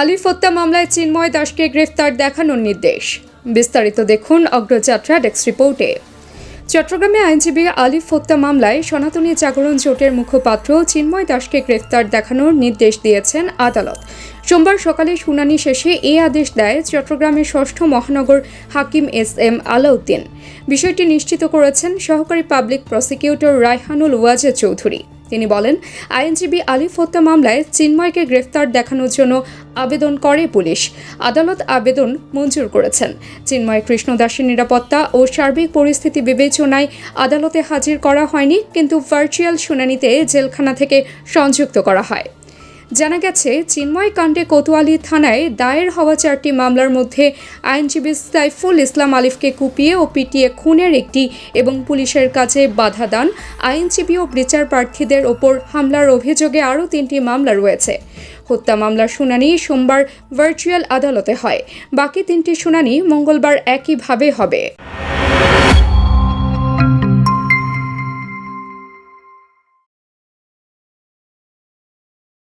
আলিফ হত্যা মামলায় চিন্ময় দাসকে গ্রেফতার দেখানোর নির্দেশ। বিস্তারিত দেখুন অগ্রযাত্রা ডেস্ক রিপোর্টে। চট্টগ্রামে আইনজীবী আলিফ হত্যা মামলায় সনাতনী জাগরণ জোটের মুখপাত্র চিন্ময় দাসকে গ্রেফতার দেখানোর নির্দেশ দিয়েছেন আদালত। সোমবার সকালে শুনানি শেষে এই আদেশ দেয় চট্টগ্রামের ষষ্ঠ মহানগর হাকিম এস এম আলাউদ্দিন। বিষয়টি নিশ্চিত করেছেন সহকারী পাবলিক প্রসিকিউটর রায়হানুল ওয়াজে চৌধুরী। তিনি বলেন, আইনজীবী আলিফ হত্যা মামলায় চিন্ময়কে গ্রেফতার দেখানোর জন্য আবেদন করে পুলিশ। আদালত আবেদন মঞ্জুর করেছেন। চিন্ময় কৃষ্ণ দাসের নিরাপত্তা ও সার্বিক পরিস্থিতি বিবেচনায় আদালতে হাজির করা হয়নি, কিন্তু ভার্চুয়াল শুনানিতে জেলখানা থেকে সংযুক্ত করা হয়। জানা গেছে, চিন্ময় কাণ্ডে কোতোয়ালি থানায় দায়ের হওয়া চারটি মামলার মধ্যে আইনজীবী সাইফুল ইসলাম আলিফকে কুপিয়ে ও পিটিয়ে খুনের একটি এবং পুলিশের কাছে বাধা দান। আইনজীবী ও বিচার প্রার্থীদের ওপর হামলার অভিযোগে আরও তিনটি মামলা রয়েছে। হত্যা মামলার শুনানি সোমবার ভার্চুয়াল আদালতে হয়। বাকি তিনটি শুনানি মঙ্গলবার একইভাবে হবে।